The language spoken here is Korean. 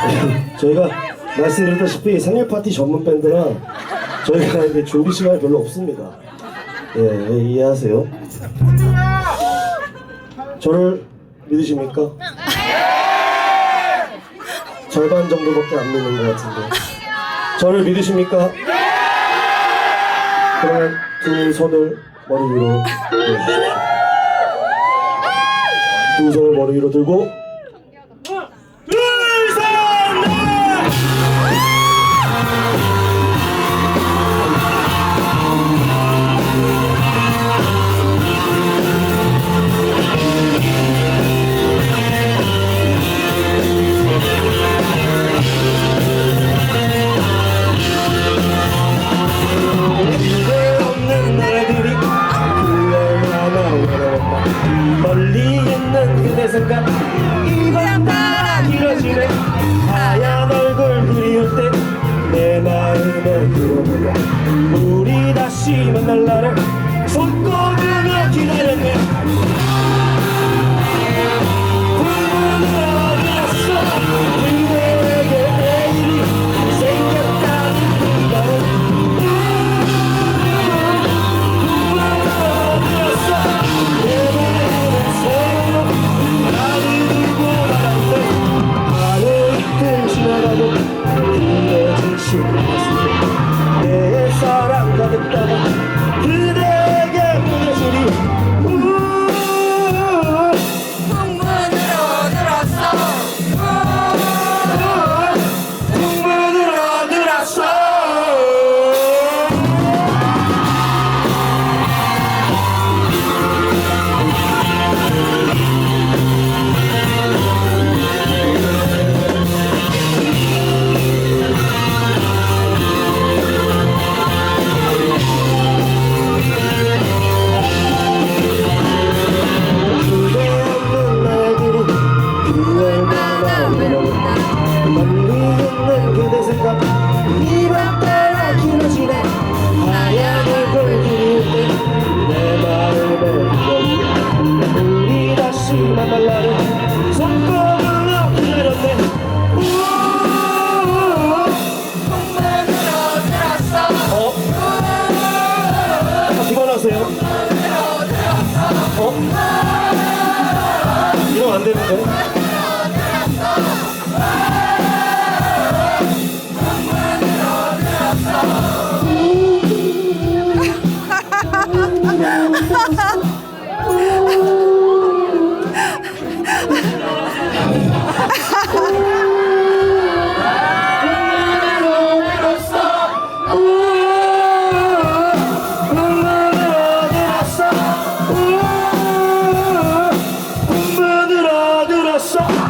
저희가 말씀드렸다시피 생일 파티 전문 밴드라 저희가 이게 준비 시간이 별로 없습니다. 예, 예, 이해하세요. 저를 믿으십니까? 절반 정도밖에 안 믿는 것 같은데. 저를 믿으십니까? 그러면 두 손을 머리 위로 들어주십시오. 두 손을 머리 위로 들고 마음을 우리 다시 만날 날을 손꼽으며 기다렸네. 랄랄라를 안 되는데 so.